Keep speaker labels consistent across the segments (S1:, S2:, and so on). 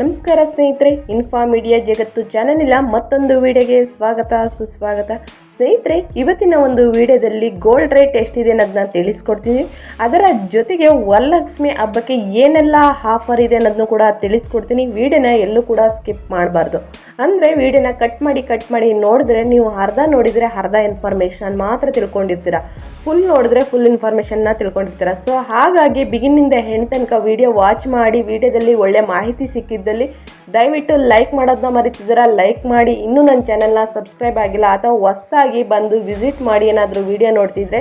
S1: ನಮಸ್ಕಾರ ಸ್ನೇಹಿತರೆ info media ಜಗತ್ತು ಚಾನಲಿನ ಮತ್ತೊಂದು ವಿಡಿಯೋಗೆ ಸ್ವಾಗತ ಸುಸ್ವಾಗತ. ಸ್ನೇಹಿತರೆ, ಇವತ್ತಿನ ಒಂದು ವಿಡಿಯೋದಲ್ಲಿ ಗೋಲ್ಡ್ ರೇಟ್ ಎಷ್ಟಿದೆ ಅನ್ನೋದನ್ನ ತಿಳಿಸ್ಕೊಡ್ತೀನಿ. ಅದರ ಜೊತೆಗೆ ವರಲಕ್ಷ್ಮಿ ಹಬ್ಬಕ್ಕೆ ಏನೆಲ್ಲ ಆಫರ್ ಇದೆ ಅನ್ನೋದನ್ನು ಕೂಡ ತಿಳಿಸ್ಕೊಡ್ತೀನಿ. ವಿಡಿಯೋನ ಎಲ್ಲೂ ಕೂಡ ಸ್ಕಿಪ್ ಮಾಡಬಾರ್ದು. ಅಂದರೆ ವಿಡಿಯೋನ ಕಟ್ ಮಾಡಿ ಕಟ್ ಮಾಡಿ ನೋಡಿದ್ರೆ ನೀವು ಅರ್ಧ ನೋಡಿದರೆ ಅರ್ಧ ಇನ್ಫಾರ್ಮೇಷನ್ ಮಾತ್ರ ತಿಳ್ಕೊಂಡಿರ್ತೀರ. ಫುಲ್ ನೋಡಿದ್ರೆ ಫುಲ್ ಇನ್ಫಾರ್ಮೇಷನ್ನ ತಿಳ್ಕೊಂಡಿರ್ತೀರ. ಸೊ ಹಾಗಾಗಿ ಬಿಗಿನಿಂದ ಹೆಣ್ ತನಕ ವಿಡಿಯೋ ವಾಚ್ ಮಾಡಿ, ವಿಡಿಯೋದಲ್ಲಿ ಒಳ್ಳೆ ಮಾಹಿತಿ ಸಿಕ್ಕಿದ್ದಲ್ಲಿ ದಯವಿಟ್ಟು ಲೈಕ್ ಮಾಡೋದನ್ನ ಮರಿತಿದ್ದೀರಾ? ಲೈಕ್ ಮಾಡಿ. ಇನ್ನೂ ನನ್ನ ಚಾನಲ್ನ ಸಬ್ಸ್ಕ್ರೈಬ್ ಆಗಿಲ್ಲ, ಅಥವಾ ಹೊಸ್ದಾಗಿ ಬಂದು ವಿಸಿಟ್ ಮಾಡಿ ಏನಾದರೂ ವಿಡಿಯೋ ನೋಡ್ತಿದ್ರೆ,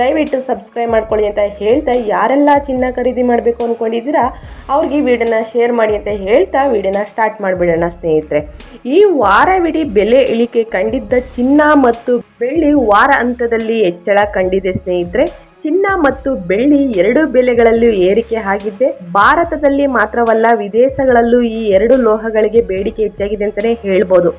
S1: ದಯವಿಟ್ಟು ಸಬ್ಸ್ಕ್ರೈಬ್ ಮಾಡ್ಕೊಳ್ಳಿ ಅಂತ ಹೇಳ್ತಾ ಯಾರೆಲ್ಲ ಚಿನ್ನ ಖರೀದಿ ಮಾಡಬೇಕು ಅಂದ್ಕೊಂಡಿದ್ದೀರಾ ಅವ್ರಿಗೆ ಈ ವಿಡಿಯೋನ ಶೇರ್ ಮಾಡಿ ಅಂತ ಹೇಳ್ತಾ ವಿಡಿಯೋನ ಸ್ಟಾರ್ಟ್ ಮಾಡಿಬಿಡೋಣ ಸ್ನೇಹಿತರೆ. ಈ ವಾರವಿಡೀ ಬೆಲೆ ಇಳಿಕೆ ಕಂಡಿದ್ದ ಚಿನ್ನ ಮತ್ತು ಬೆಳ್ಳಿ ವಾರ ಹಂತದಲ್ಲಿ ಹೆಚ್ಚಳ ಕಂಡಿದೆ ಸ್ನೇಹಿತರೆ. ಚಿನ್ನ ಮತ್ತು ಬೆಳ್ಳಿ ಎರಡು ಬೆಲೆಗಳಲ್ಲೂ ಏರಿಕೆ ಆಗಿದ್ದೆ. ಭಾರತದಲ್ಲಿ ಮಾತ್ರವಲ್ಲ, ವಿದೇಶಗಳಲ್ಲೂ ಈ ಎರಡು ಲೋಹಗಳಿಗೆ ಬೇಡಿಕೆ ಹೆಚ್ಚಾಗಿದೆ ಅಂತಲೇ ಹೇಳ್ಬೋದು.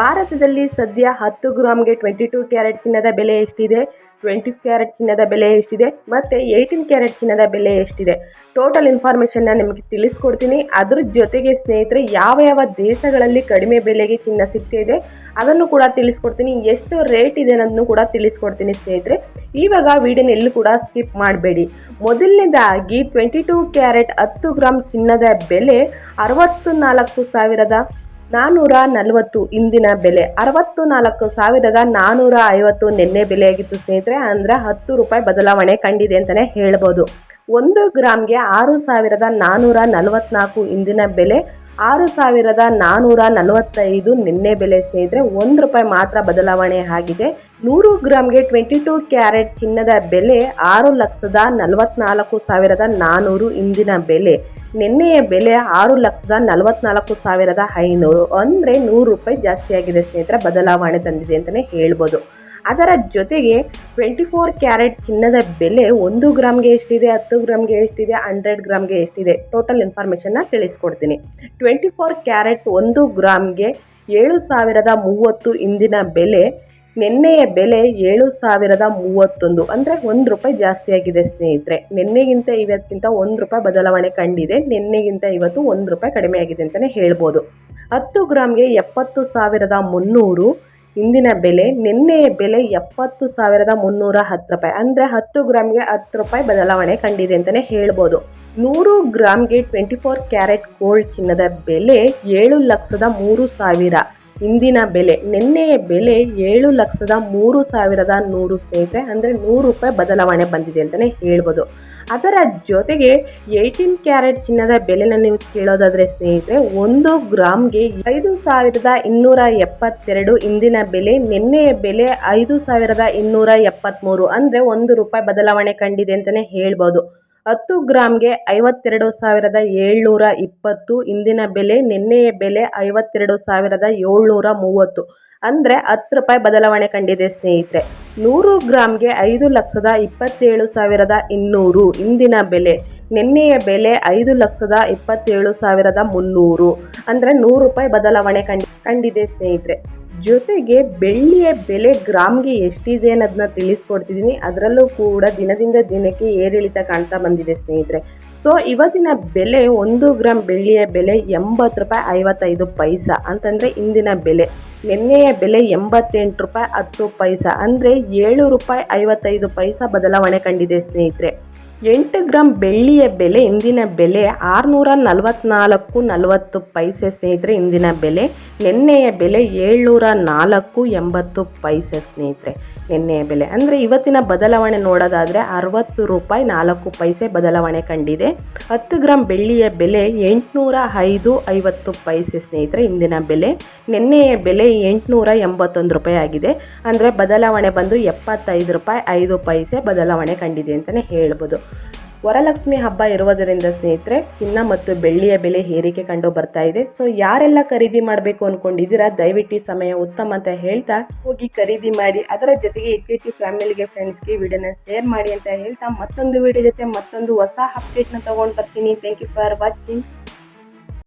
S1: ಭಾರತದಲ್ಲಿ ಸದ್ಯ ಹತ್ತು ಗ್ರಾಮ್ಗೆ ಟ್ವೆಂಟಿ ಟೂ ಕ್ಯಾರೆಟ್ ಚಿನ್ನದ ಬೆಲೆ ಎಷ್ಟಿದೆ? ಟ್ವೆಂಟಿ ಕ್ಯಾರೆಟ್ ಚಿನ್ನದ ಬೆಲೆ ಎಷ್ಟಿದೆ? ಮತ್ತು ಏಯ್ಟೀನ್ ಕ್ಯಾರೆಟ್ ಚಿನ್ನದ ಬೆಲೆ ಎಷ್ಟಿದೆ? ಟೋಟಲ್ ಇನ್ಫಾರ್ಮೇಷನ್ನ ನಿಮಗೆ ತಿಳಿಸ್ಕೊಡ್ತೀನಿ. ಅದ್ರ ಜೊತೆಗೆ ಸ್ನೇಹಿತರೆ, ಯಾವ ಯಾವ ದೇಶಗಳಲ್ಲಿ ಕಡಿಮೆ ಬೆಲೆಗೆ ಚಿನ್ನ ಸಿಗ್ತಾ ಇದೆ ಅದನ್ನು ಕೂಡ ತಿಳಿಸ್ಕೊಡ್ತೀನಿ. ಎಷ್ಟು ರೇಟ್ ಇದೆ ಅನ್ನೋದನ್ನು ಕೂಡ ತಿಳಿಸ್ಕೊಡ್ತೀನಿ ಸ್ನೇಹಿತರೆ. ಇವಾಗ ವಿಡಿಯೋನ ಎಲ್ಲೂ ಕೂಡ ಸ್ಕಿಪ್ ಮಾಡಬೇಡಿ. ಮೊದಲನೇದಾಗಿ, ಟ್ವೆಂಟಿ ಟೂ ಕ್ಯಾರೆಟ್ ಹತ್ತು ಗ್ರಾಮ್ ಚಿನ್ನದ ಬೆಲೆ ಅರವತ್ತು ನಾಲ್ಕು ಸಾವಿರದ ನಾನ್ನೂರ ನಲವತ್ತು ಇಂದಿನ ಬೆಲೆ. ಅರವತ್ತು ನಾಲ್ಕು ಸಾವಿರದ ನಾನ್ನೂರ ಐವತ್ತು ನಿನ್ನೆ ಬೆಲೆಯಾಗಿತ್ತು ಸ್ನೇಹಿತರೆ. ಅಂದರೆ ಹತ್ತು ರೂಪಾಯಿ ಬದಲಾವಣೆ ಕಂಡಿದೆ ಅಂತಲೇ ಹೇಳ್ಬೋದು. ಒಂದು ಗ್ರಾಮ್ಗೆ ಆರು ಸಾವಿರದ ನಾನ್ನೂರ ನಲವತ್ತ್ನಾಲ್ಕು ಇಂದಿನ ಬೆಲೆ ಆರು ಸಾವಿರದ ನಾನ್ನೂರ ನಲವತ್ತೈದು ನಿನ್ನೆ ಬೆಲೆ ಸ್ನೇಹಿತರೆ ಒಂದು ರೂಪಾಯಿ ಮಾತ್ರ ಬದಲಾವಣೆ ಆಗಿದೆ. ನೂರು ಗ್ರಾಮ್ಗೆ ಟ್ವೆಂಟಿ ಟೂ ಕ್ಯಾರೆಟ್ ಚಿನ್ನದ ಬೆಲೆ ಆರು ಲಕ್ಷದ ನಲವತ್ನಾಲ್ಕು ಸಾವಿರದ ನಾನ್ನೂರು ಇಂದಿನ ಬೆಲೆ. ನಿನ್ನೆಯ ಬೆಲೆ ಆರು ಲಕ್ಷದ ನಲವತ್ನಾಲ್ಕು ಸಾವಿರದ ಐನೂರು. ಅಂದರೆ ನೂರು ರೂಪಾಯಿ ಜಾಸ್ತಿ ಆಗಿದೆ ಸ್ನೇಹಿತರೆ, ಬದಲಾವಣೆ ತಂದಿದೆ ಅಂತಲೇ ಹೇಳ್ಬೋದು. ಅದರ ಜೊತೆಗೆ ಟ್ವೆಂಟಿ ಫೋರ್ ಕ್ಯಾರೆಟ್ ಚಿನ್ನದ ಬೆಲೆ ಒಂದು ಗ್ರಾಮ್ಗೆ ಎಷ್ಟಿದೆ, ಹತ್ತು ಗ್ರಾಮ್ಗೆ ಎಷ್ಟಿದೆ ಹಂಡ್ರೆಡ್ ಗ್ರಾಮ್ಗೆ ಎಷ್ಟಿದೆ? ಟೋಟಲ್ ಇನ್ಫಾರ್ಮೇಷನ್ನ ತಿಳಿಸ್ಕೊಡ್ತೀನಿ. ಟ್ವೆಂಟಿ ಫೋರ್ ಕ್ಯಾರೆಟ್ ಒಂದು ಗ್ರಾಮ್ಗೆ ಏಳು ಸಾವಿರದ ಮೂವತ್ತು ಇಂದಿನ ಬೆಲೆ, ನಿನ್ನೆಯ ಬೆಲೆ ಏಳು ಸಾವಿರದ ಮೂವತ್ತೊಂದು. ಅಂದರೆ ಒಂದು ರೂಪಾಯಿ ಜಾಸ್ತಿ ಆಗಿದೆ ಸ್ನೇಹಿತರೆ. ನಿನ್ನೆಗಿಂತ ಇವತ್ತಿಗಿಂತ ಒಂದು ರೂಪಾಯಿ ಬದಲಾವಣೆ ಕಂಡಿದೆ. ನಿನ್ನೆಗಿಂತ ಇವತ್ತು ಒಂದು ರೂಪಾಯಿ ಕಡಿಮೆ ಆಗಿದೆ ಅಂತಲೇ ಹೇಳ್ಬೋದು. ಹತ್ತು ಗ್ರಾಮ್ಗೆ ಎಪ್ಪತ್ತು ಸಾವಿರದ ಮುನ್ನೂರು ಇಂದಿನ ಬೆಲೆ ನಿನ್ನೆಯ ಬೆಲೆ ಎಪ್ಪತ್ತು ಸಾವಿರದ ಮುನ್ನೂರ ಹತ್ತು ರೂಪಾಯಿ. ಅಂದರೆ ಹತ್ತು ಗ್ರಾಮ್ಗೆ ಹತ್ತು ರೂಪಾಯಿ ಬದಲಾವಣೆ ಕಂಡಿದೆ ಅಂತಲೇ ಹೇಳ್ಬೋದು. ನೂರು ಗ್ರಾಮ್ಗೆ ಟ್ವೆಂಟಿ ಫೋರ್ ಕ್ಯಾರೆಟ್ ಗೋಲ್ಡ್ ಚಿನ್ನದ ಬೆಲೆ ಏಳು ಲಕ್ಷದ ಮೂರು ಸಾವಿರ. ಇಂದಿನ ಬೆಲೆ ನಿನ್ನೆಯ ಬೆಲೆ ಏಳು ಲಕ್ಷದ ಮೂರು ಸಾವಿರದ ನೂರು ಸ್ನೇಹಿತರೆ, ಅಂದರೆ ನೂರು ರೂಪಾಯಿ ಬದಲಾವಣೆ ಬಂದಿದೆ ಅಂತಲೇ ಹೇಳ್ಬೋದು. ಅದರ ಜೊತೆಗೆ ಏಯ್ಟೀನ್ ಕ್ಯಾರೆಟ್ ಚಿನ್ನದ ಬೆಲೆನ ನೀವು ಕೇಳೋದಾದರೆ ಸ್ನೇಹಿತರೆ, ಒಂದು ಗ್ರಾಮ್ಗೆ ಐದು ಸಾವಿರದ ಇನ್ನೂರ ಎಪ್ಪತ್ತೆರಡು ಇಂದಿನ ಬೆಲೆ ನಿನ್ನೆಯ ಬೆಲೆ ಐದು ಸಾವಿರದ ಇನ್ನೂರ ಎಪ್ಪತ್ತ್ಮೂರು ಅಂದರೆ ಒಂದು ರೂಪಾಯಿ ಬದಲಾವಣೆ ಕಂಡಿದೆ ಅಂತಲೇ ಹೇಳ್ಬೋದು. ಹತ್ತು ಗ್ರಾಮ್ಗೆ ಐವತ್ತೆರಡು ಸಾವಿರದ ಏಳ್ನೂರ ಇಪ್ಪತ್ತು ಇಂದಿನ ಬೆಲೆ, ನಿನ್ನೆಯ ಬೆಲೆ ಐವತ್ತೆರಡು ಸಾವಿರದ ಏಳ್ನೂರ ಮೂವತ್ತು ಅಂದರೆ ಹತ್ತು ರೂಪಾಯಿ ಬದಲಾವಣೆ ಕಂಡಿದೆ ಸ್ನೇಹಿತರೆ. ನೂರು ಗ್ರಾಮ್ಗೆ ಐದು ಲಕ್ಷದ ಇಪ್ಪತ್ತೇಳು ಸಾವಿರದ ಇನ್ನೂರು ಇಂದಿನ ಬೆಲೆ. ನಿನ್ನೆಯ ಬೆಲೆ ಐದು ಲಕ್ಷದ ಇಪ್ಪತ್ತೇಳು ಸಾವಿರದ ಮುನ್ನೂರು. ಅಂದರೆ ನೂರು ರೂಪಾಯಿ ಬದಲಾವಣೆ ಕಂಡಿ, ಕಂಡಿದೆ ಸ್ನೇಹಿತರೆ. ಜೊತೆಗೆ ಬೆಳ್ಳಿಯ ಬೆಲೆ ಗ್ರಾಮ್ಗೆ ಎಷ್ಟಿದೆ ಅನ್ನೋದನ್ನ ತಿಳಿಸ್ಕೊಡ್ತಿದ್ದೀನಿ. ಅದರಲ್ಲೂ ಕೂಡ ದಿನದಿಂದ ದಿನಕ್ಕೆ ಏರಿಳಿತ ಕಾಣ್ತಾ ಬಂದಿದೆ ಸ್ನೇಹಿತರೆ. ಸೊ ಇವತ್ತಿನ ಬೆಲೆ ಒಂದು ಗ್ರಾಮ್ ಬೆಳ್ಳಿಯ ಬೆಲೆ ಎಂಬತ್ತು ರೂಪಾಯಿ ಐವತ್ತೈದು ಪೈಸಾ. ಅಂತಂದರೆ ಇಂದಿನ ಬೆಲೆ. ನಿನ್ನೆಯ ಬೆಲೆ ಎಂಬತ್ತೆಂಟು ರೂಪಾಯಿ ಹತ್ತು ಪೈಸಾ. ಅಂದರೆ ಏಳು ರೂಪಾಯಿ ಐವತ್ತೈದು ಪೈಸ ಬದಲಾವಣೆ ಕಂಡಿದೆ ಸ್ನೇಹಿತರೆ. ಎಂಟು ಗ್ರಾಮ್ ಬೆಳ್ಳಿಯ ಬೆಲೆ ಇಂದಿನ ಬೆಲೆ ಆರುನೂರ ನಲವತ್ನಾಲ್ಕು ನಲವತ್ತು ಪೈಸೆ ಸ್ನೇಹಿತರೆ, ಇಂದಿನ ಬೆಲೆ ನಿನ್ನೆಯ ಬೆಲೆ ಏಳ್ನೂರ ನಾಲ್ಕು ಎಂಬತ್ತು ಪೈಸೆ ಸ್ನೇಹಿತರೆ, ನಿನ್ನೆಯ ಬೆಲೆ. ಅಂದರೆ ಇವತ್ತಿನ ಬದಲಾವಣೆ ನೋಡೋದಾದರೆ ಅರವತ್ತು ರೂಪಾಯಿ ನಾಲ್ಕು ಪೈಸೆ ಬದಲಾವಣೆ ಕಂಡಿದೆ. ಹತ್ತು ಗ್ರಾಮ್ ಬೆಳ್ಳಿಯ ಬೆಲೆ ಎಂಟುನೂರ ಐದು ಐವತ್ತು ಪೈಸೆ ಸ್ನೇಹಿತರೆ, ಇಂದಿನ ಬೆಲೆ ನಿನ್ನೆಯ ಬೆಲೆ ಎಂಟುನೂರ ಎಂಬತ್ತೊಂದು ರೂಪಾಯಿ ಆಗಿದೆ. ಅಂದರೆ ಬದಲಾವಣೆ ಬಂದು ಎಪ್ಪತ್ತೈದು ರೂಪಾಯಿ ಐದು ಪೈಸೆ ಬದಲಾವಣೆ ಕಂಡಿದೆ ಅಂತಲೇ ಹೇಳ್ಬೋದು. ವರಲಕ್ಷ್ಮಿ ಹಬ್ಬ ಇರುವುದರಿಂದ ಸ್ನೇಹಿತರೆ, ಚಿನ್ನ ಮತ್ತು ಬೆಳ್ಳಿಯ ಬೆಲೆ ಏರಿಕೆ ಕಂಡು ಬರ್ತಾ ಇದೆ. ಸೊ, ಯಾರೆಲ್ಲ ಖರೀದಿ ಮಾಡಬೇಕು ಅಂದ್ಕೊಂಡಿದ್ದೀರಾ ದಯವಿಟ್ಟು ಸಮಯ ಉತ್ತಮ ಅಂತ ಹೇಳ್ತಾ ಹೋಗಿ ಖರೀದಿ ಮಾಡಿ, ಅದರ ಜೊತೆಗೆ ಹೆಚ್ಚು ಫ್ಯಾಮಿಲಿಗೆ ಫ್ರೆಂಡ್ಸ್ಗೆ ವಿಡಿಯೋನ ಶೇರ್ ಮಾಡಿ ಅಂತ ಹೇಳ್ತಾ ಮತ್ತೊಂದು ವಿಡಿಯೋ ಜೊತೆ ಮತ್ತೊಂದು ಹೊಸ ಅಪ್ಡೇಟ್ನ ತೊಗೊಂಡು ಬರ್ತೀನಿ. Thank you for watching